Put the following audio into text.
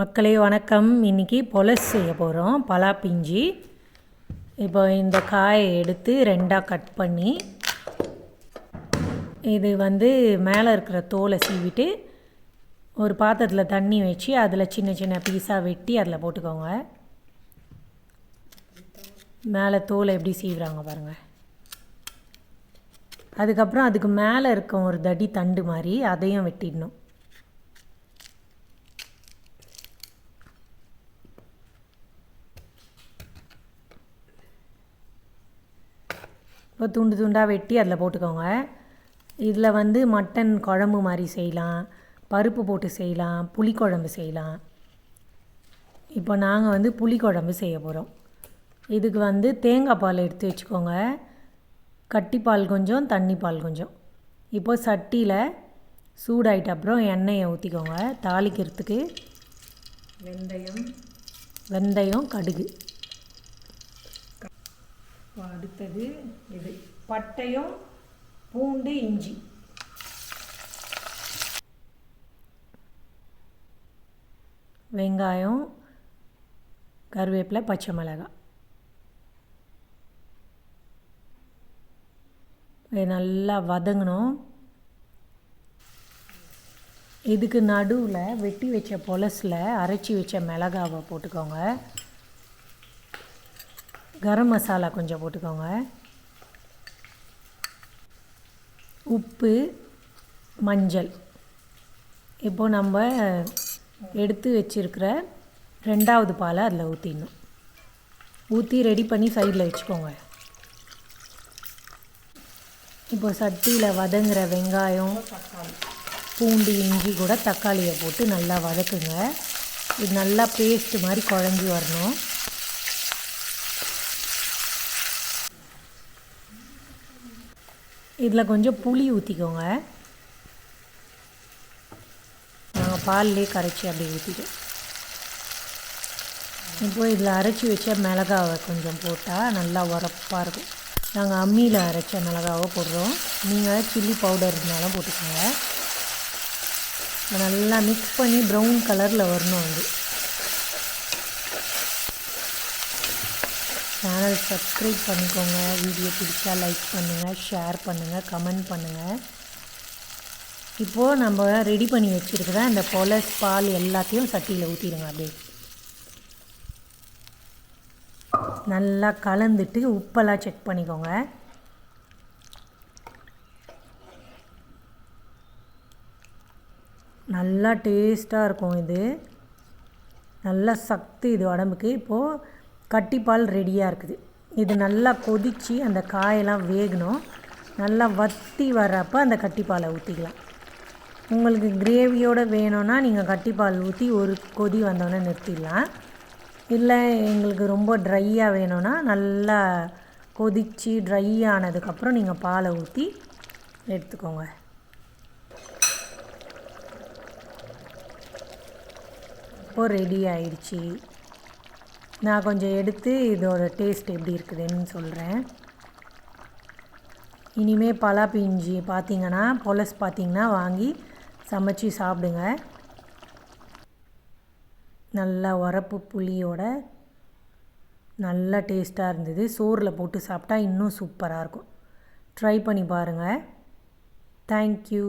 மக்களே வணக்கம். இன்றைக்கி பொலஸ் செய்ய போகிறோம் பலா பிஞ்சி. இப்போ இந்த காயை எடுத்து ரெண்டாக கட் பண்ணி இது வந்து மேலே இருக்கிற தோலை சீவிட்டு ஒரு பாத்திரத்தில் தண்ணி வச்சு அதில் சின்ன சின்ன பீஸாக வெட்டி அதில் போட்டுக்கோங்க. மேலே தோலை எப்படி சீவுறாங்க பாருங்கள் அதுக்கப்புறம் அதுக்கு மேலே இருக்க ஒரு தடி தண்டு மாதிரி அதையும் வெட்டிடணும். இப்போ துண்டு துண்டாக வெட்டி அதில் போட்டுக்கோங்க. இதில் வந்து மட்டன் குழம்பு மாதிரி செய்யலாம். பருப்பு போட்டு செய்யலாம். புளிக்குழம்பு செய்யலாம். இப்போ நாங்கள் வந்து புளிக்குழம்பு செய்ய போகிறோம் இதுக்கு வந்து தேங்காய் பால் எடுத்து வச்சுக்கோங்க. கட்டிப்பால் கொஞ்சம் தண்ணி பால் கொஞ்சம். இப்போ சட்டியில் சூடாயிட்ட அப்புறம் எண்ணெயை ஊற்றிக்கோங்க தாளிக்கிறதுக்கு வெந்தயம் வெந்தயம் கடுகு. அடுத்தது இது பட்டையும் பூண்டு இஞ்சி. வெங்காயம் கருவேப்பிலை பச்சை மிளகாய் இதை நல்லா வதங்கணும். இதுக்கு நடுவில் வெட்டி வச்ச பொலசில் அரைச்சி வச்ச மிளகாவை போட்டுக்கோங்க. கரம் மசாலா கொஞ்சம் போட்டுக்கோங்க. உப்பு மஞ்சள். இப்போ நம்ம எடுத்து வச்சுருக்கிற ரெண்டாவது பாலை அதில் ஊற்றிடணும் ஊற்றி ரெடி பண்ணி சைடில் வச்சுக்கோங்க. இப்போ சட்டியில் வதங்குற வெங்காயம் பூண்டு இஞ்சி கூட தக்காளியை போட்டு நல்லா வதக்குங்க. இது நல்லா பேஸ்ட் மாதிரி குழஞ்சி வரணும். இதில் கொஞ்சம் புளி ஊற்றிக்கோங்க நாங்கள் பால்லே கரைச்சி அப்படியே ஊற்றிட்டோம் இப்போ இதில் அரைச்சி வச்ச மிளகாவை கொஞ்சம் போட்டால் நல்லா உரப்பாக இருக்கும். நாங்கள் அம்மியில் அரைச்ச மிளகாவை போடுறோம். நீங்கள் சில்லி பவுடர் இருந்தாலும் போட்டுக்கோங்க. நல்லா மிக்ஸ் பண்ணி ப்ரௌன் கலரில் வரணும் அது. சேனல் சப்ஸ்கிரைப் பண்ணிக்கோங்க. வீடியோ பிடிச்சா லைக் பண்ணுங்கள் ஷேர் பண்ணுங்கள் கமெண்ட் பண்ணுங்கள் இப்போது நம்ம ரெடி பண்ணி வச்சுருக்கிற இந்த பொலஸ் பால் எல்லாத்தையும் சட்டியில் ஊற்றிடுங்க அப்படியே. நல்லா கலந்துட்டு உப்பெல்லாம் செக் பண்ணிக்கோங்க. நல்லா டேஸ்ட்டாக இருக்கும் இது. நல்லா சக்தி இது உடம்புக்கு. இப்போது கட்டிப்பால் ரெடியாக இருக்குது. இது நல்லா கொதித்து அந்த காயெல்லாம் வேகணும். நல்லா வத்தி வர்றப்போ அந்த கட்டிப்பாலை ஊற்றிக்கலாம் உங்களுக்கு கிரேவியோடு வேணும்னா நீங்கள் கட்டிப்பால் ஊற்றி ஒரு கொதி வந்தோடனே நிறுத்திடலாம். இல்லை எங்களுக்கு ரொம்ப ட்ரையாக வேணும்னா நல்லா கொதித்து ட்ரை ஆனதுக்கப்புறம் நீங்கள் பாலை ஊற்றி எடுத்துக்கோங்க. இப்போ ரெடி ஆயிடுச்சு. நான் கொஞ்சம் எடுத்து இதோட டேஸ்ட் எப்படி இருக்குதுன்னு சொல்கிறேன் இனிமேல் பலா பிஞ்சி பார்த்தீங்கன்னா பொலஸ் பார்த்தீங்கன்னா வாங்கி சமைச்சு சாப்பிடுங்க. நல்லா உரப்பு புளியோட நல்லா டேஸ்ட்டாக இருந்தது. சோறில் போட்டு சாப்பிட்டா இன்னும் சூப்பராக இருக்கும். ட்ரை பண்ணி பாருங்கள் தேங்க்யூ